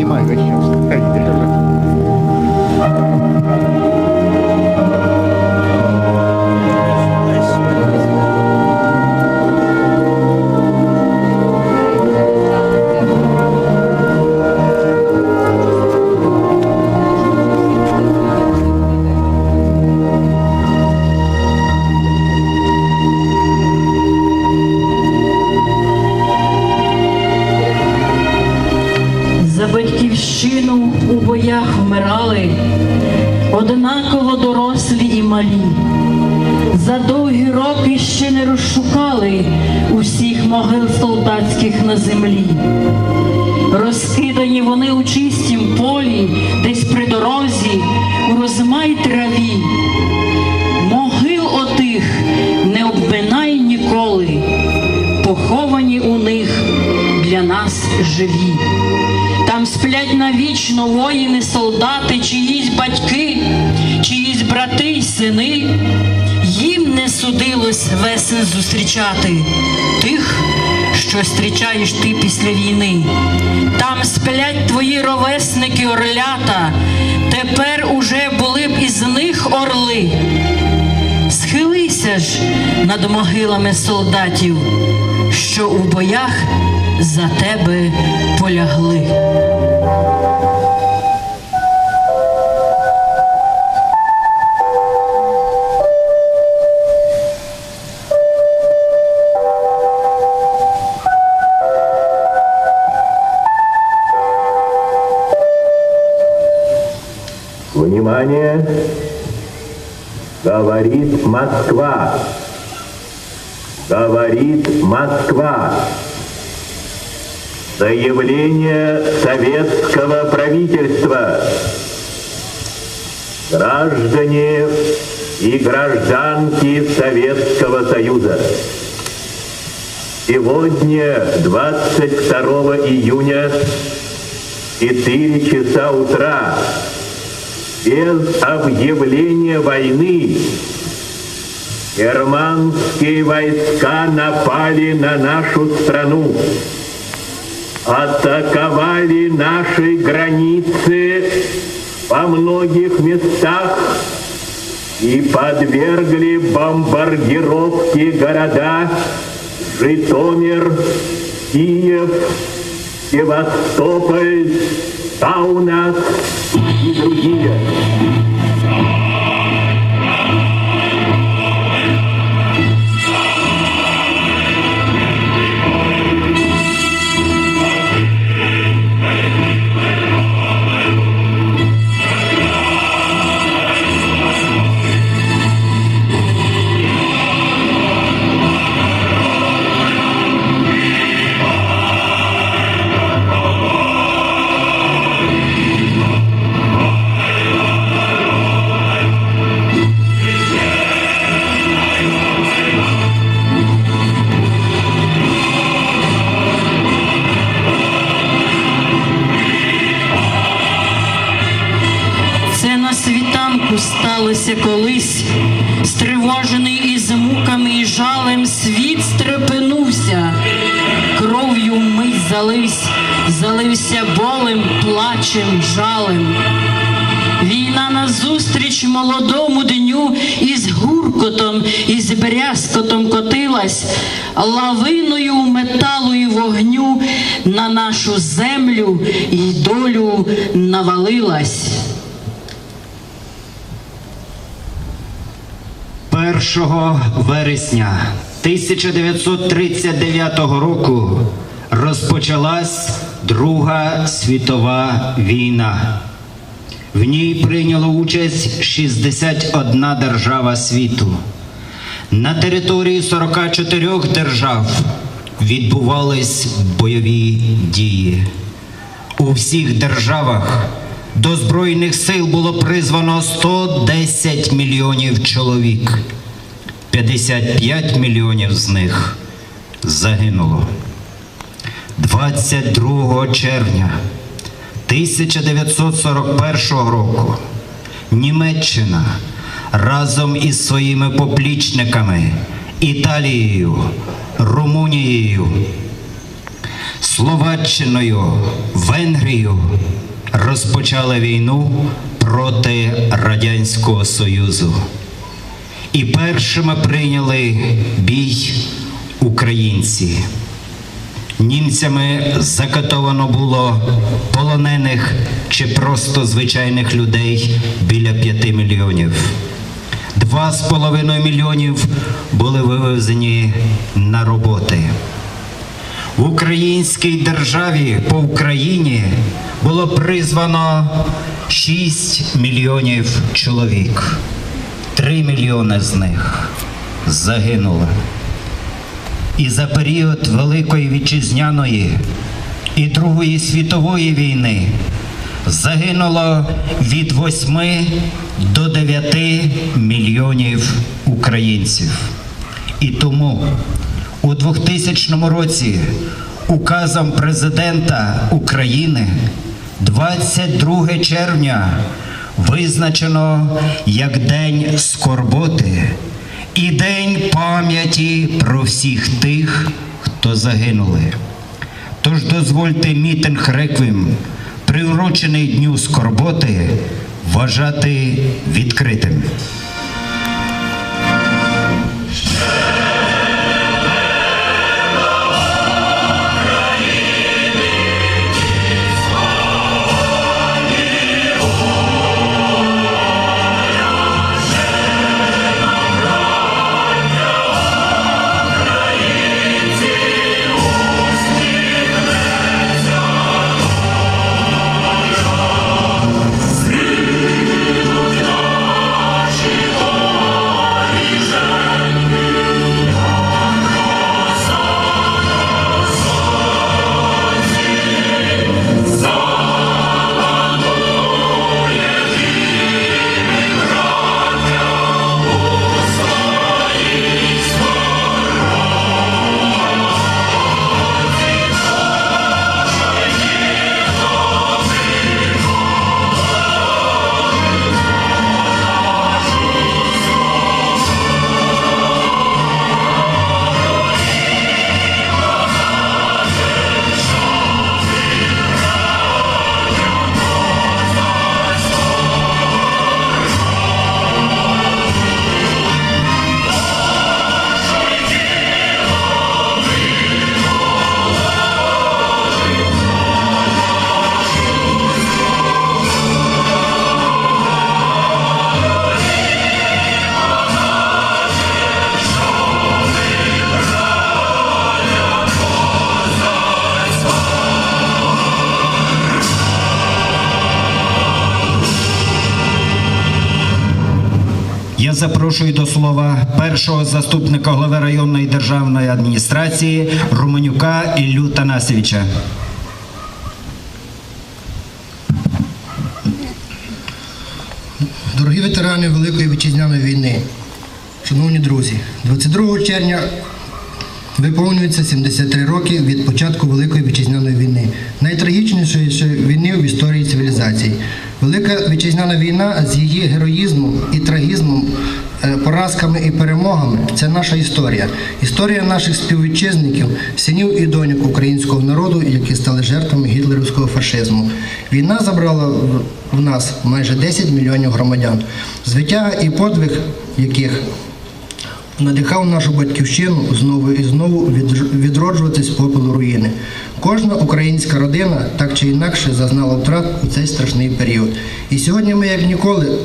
Снимай вообще. Батьківщину у боях вмирали, однаково дорослі і малі. За довгі роки ще не розшукали усіх могил солдатських на землі. Розкидані вони у чистім полі, десь при дорозі, у розмай траві. Могил отих не обминай ніколи, поховані у них для нас живі. Там сплять навічно воїни, солдати, чиїсь батьки, чиїсь брати й сини. Їм не судилось весен зустрічати тих, що зустрічаєш ти після війни. Там сплять твої ровесники орлята, тепер уже були б із них орли. Схилися ж над могилами солдатів, що у боях за тебе полягли. Внимание! Говорит Москва. Говорит Москва. Заявление советского правительства. Граждане и гражданки Советского Союза. Сегодня, 22 июня, 4 часа утра, без объявления войны германские войска напали на нашу страну, атаковали наши границы во многих местах и подвергли бомбардировке города Житомир, Киев, Севастополь, Таунас и другие. Залився болем, плачем, жалем. Війна назустріч молодому дню із гуркотом, із брязкотом котилась, лавиною металу і вогню на нашу землю і долю навалилась. 1 вересня 1939 року розпочалась Друга світова війна. В ній прийняло участь 61 держава світу. На території 44 держав відбувались бойові дії. У всіх державах до Збройних сил було призвано 110 мільйонів чоловік. 55 мільйонів з них загинуло. 22 червня 1941 року Німеччина разом із своїми поплічниками Італією, Румунією Словаччиною, Венгрією розпочали війну проти Радянського Союзу. І першими прийняли бій українці. Німцями закатовано було полонених чи просто звичайних людей біля п'яти мільйонів. Два з половиною мільйонів були вивезені на роботи. В українській державі по Україні було призвано 6 мільйонів чоловік. 3 мільйони з них загинули. І за період Великої Вітчизняної і Другої світової війни загинуло від 8 до 9 мільйонів українців. І тому у 2000 році указом президента України 22 червня визначено як День скорботи і День пам'яті про всіх тих, хто загинули. Тож дозвольте мітинг реквім, приурочений Дню скорботи, вважати відкритим. Запрошую до слова першого заступника голови районної державної адміністрації Романюка Іллю Танасовича. Дорогі ветерани Великої вітчизняної війни, шановні друзі, 22 червня виповнюється 73 роки від початку Великої вітчизняної війни, найтрагічнішої війни в історії цивілізації. Велика вітчизняна війна з її героїзмом і трагізмом, е, поразками і перемогами це наша історія. Історія наших співвітчизників, синів і доньок українського народу, які стали жертвами гітлерівського фашизму. Війна забрала в- нас майже 10 мільйонів громадян. Звитяга і подвиг яких надихав нашу батьківщину знову і знову відроджуватись попелу руїни. Кожна українська родина так чи інакше зазнала втрат у цей страшний період. І сьогодні ми, як ніколи,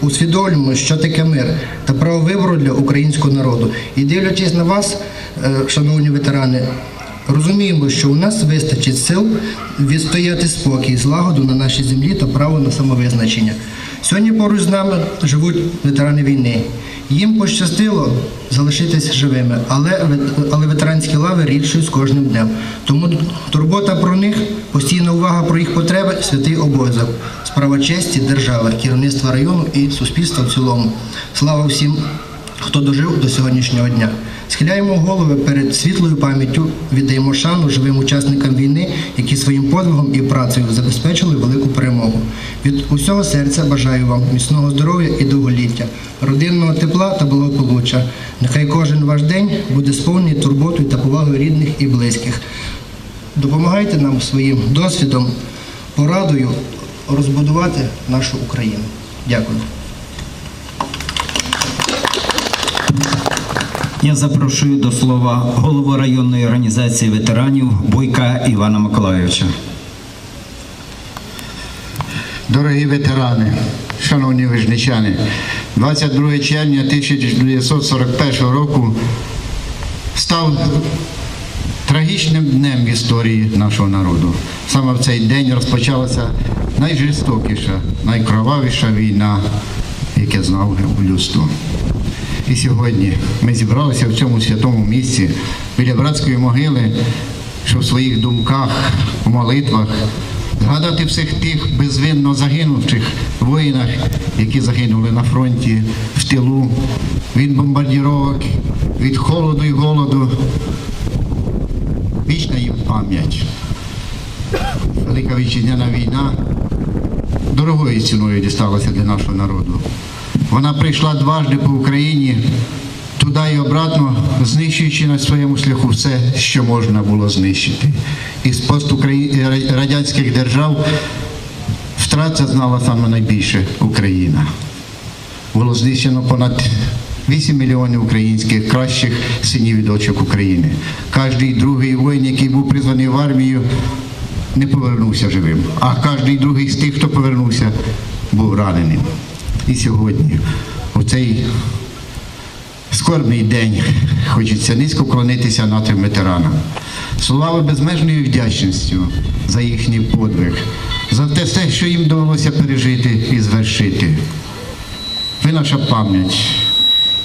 усвідомлюємо, що таке мир та право вибору для українського народу. І дивлячись на вас, е, шановні ветерани, Розуміємо, що у нас вистачить сил відстояти спокій, злагоду на нашій землі та право на самовизначення. Сьогодні поруч з нами живуть ветерани війни. Їм пощастило залишитися живими, але, але ветеранські лави рідшують з кожним днем. Тому турбота про них, постійна увага про їх потреби святий обов'язок, справа честі держави, керівництва району і суспільства в цілому. Слава всім хто дожив до сьогоднішнього дня. Схиляємо голови перед світлою пам'яттю, віддаємо шану живим учасникам війни, які своїм подвигом і працею забезпечили велику перемогу. Від усього серця бажаю вам міцного здоров'я і довголіття, родинного тепла та благополуччя. Нехай кожен ваш день буде сповнений турботою та повагою рідних і близьких. допомагайте нам своїм досвідом, порадою розбудувати нашу Україну. Дякую. Я запрошую до слова голову районної організації ветеранів Бойка Івана Миколайовича. Дорогі ветерани, шановні вижничани, 22 червня 1941 року став трагічним днем в історії нашого народу. Саме в цей день розпочалася найжорстокіша, найкровавіша війна, яке знав людство. І сьогодні ми зібралися в цьому святому місці біля братської могили, щоб в своїх думках, у молитвах згадати всіх тих безвинно загинувших воїнах, які загинули на фронті, в тилу, від бомбардіровок, від холоду і голоду. Вічна їм пам'ять. Велика вітчизняна війна дорогою ціною дісталася для нашого народу. Вона прийшла дважди по Україні, туди і обратно, знищуючи на своєму шляху все, що можна було знищити. Із постукраї- радянських держав втрат зазнала саме найбільше Україна. Було знищено понад 8 мільйонів українських кращих синів і дочок України. Кожний другий воїн, який був призваний в армію, не повернувся живим. А кожний другий з тих, хто повернувся, був раненим. І сьогодні, у цей скорбний день, хочеться низько вклонитися нашим ветеранам. Слава безмежною вдячністю за їхній подвиг, за те все, що їм довелося пережити і звершити. Ви наша пам'ять.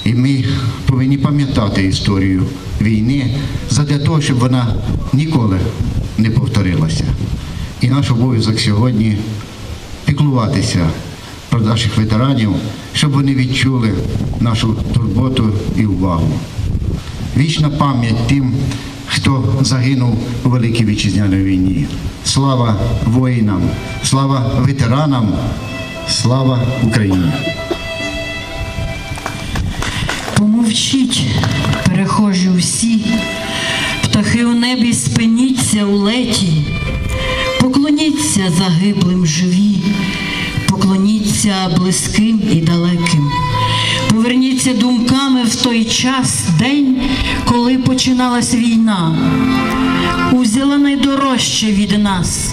І ми повинні пам'ятати історію війни задля того, щоб вона ніколи не повторилася. І наш обов'язок сьогодні піклуватися наших ветеранів, щоб вони відчули нашу турботу і увагу. Вічна пам'ять тим, хто загинув у Великій Вітчизняній війні. Слава воїнам, слава ветеранам, слава Україні! Помовчіть, перехожі всі, птахи у небі спиніться у леті, поклоніться загиблим живі, поклоніться близьким і далеким. Поверніться думками в той час, день, коли починалась війна. Узяла найдорожче від нас,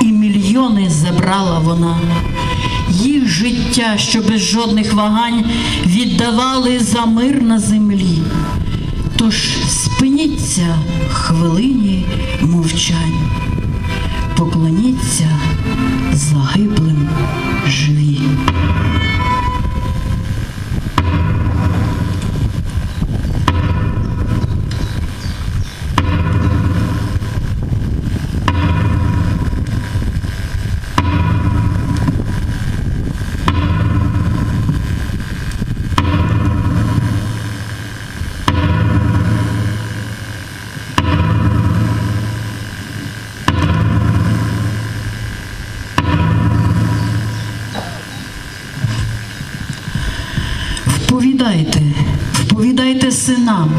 і мільйони забрала вона. Їх життя, що без жодних вагань віддавали за мир на землі. Тож спиніться хвилині мовчань, поклоніться загиблим живі. Синам,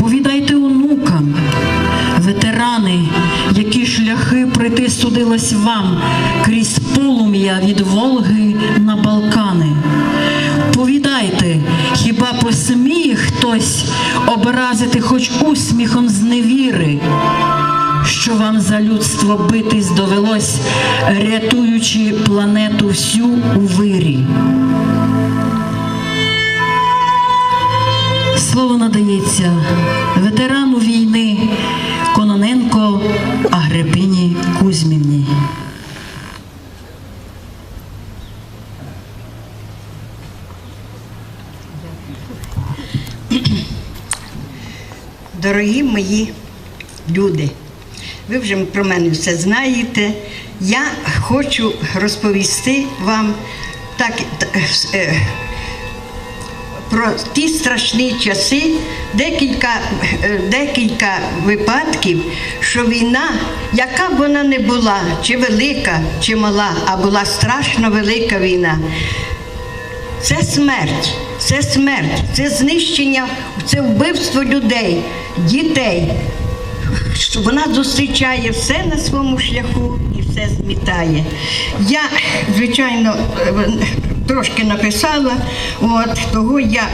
повідайте онукам, ветерани, які шляхи пройти судилось вам крізь полум'я від Волги на Балкани. Повідайте, хіба посміє хтось образити хоч усміхом зневіри, що вам за людство битись довелось, рятуючи планету всю у вирі. Надається ветерану війни Кононенко Агрипині Кузьмівні. Дорогі мої люди, ви вже про мене все знаєте. Я хочу розповісти вам так, е, про ті страшні часи, декілька, е, декілька випадків, що війна, яка б вона не була, чи велика, чи мала, а була страшно велика війна. Це смерть, це смерть, це знищення, це вбивство людей, дітей, вона зустрічає все на своєму шляху і все змітає. Я, звичайно, е, трошки написала, от того я.